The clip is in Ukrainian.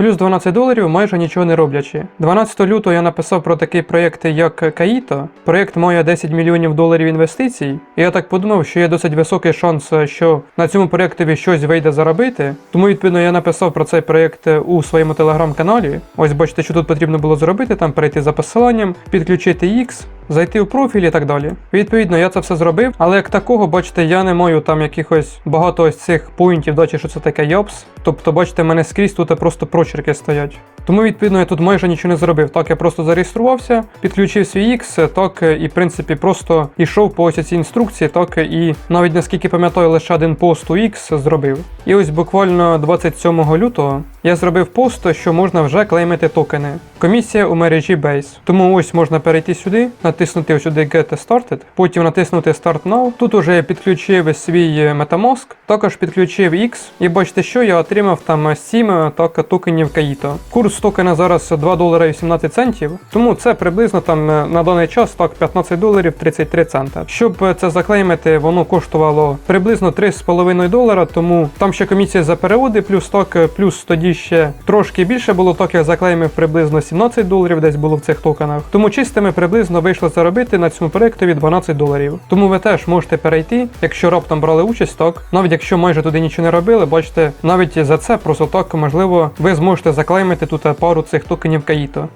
Плюс 12 доларів майже нічого не роблячи. 12 лютого я написав про такий проєкт, як Каїто. Проєкт має 10 мільйонів доларів інвестицій. І я так подумав, що є досить високий шанс, що на цьому проєктові щось вийде заробити. Тому, відповідно, я написав про цей проєкт у своєму телеграм-каналі. Ось бачите, що тут потрібно було зробити, там перейти за посиланням, підключити X, зайти в профіль і так далі. Відповідно, я це все зробив, але як такого, бачите, я не маю там якихось багато ось цих поінтів, дачі, що це таке йопс. Тобто, бачите, мене скрізь тут просто прочерки стоять. Тому, відповідно, я тут майже нічого не зробив. Так, я просто зареєструвався, підключив свій X, так і в принципі просто йшов по ось цій інструкції, так і навіть наскільки пам'ятаю, лише один пост у X зробив. І ось буквально 27 лютого я зробив пост, що можна вже клеймити токени. Комісія у мережі Base. Тому ось можна перейти сюди, натиснути сюди Get Started, потім натиснути Start Now. Тут уже я підключив свій Metamask, також підключив X, і бачите, що я отримав там 7 так, токенів Каїто. Курс токена зараз 2 долара і 17 центів, тому це приблизно там на даний час так 15 доларів 33 цента. Щоб це заклеймити, воно коштувало приблизно 3,5 долара, тому там ще комісія за переводи, плюс так, плюс тоді ще трошки більше було, так я заклеймив приблизно 17 доларів, десь було в цих токенах. Тому чистими приблизно вийшло заробити на цьому проєктові 12 доларів. Тому ви теж можете перейти, якщо раптом брали участь, так навіть якщо майже туди нічого не робили, бачите, навіть за це просто так можливо ви зможете заклеймити тут пару цих токенів Каїто.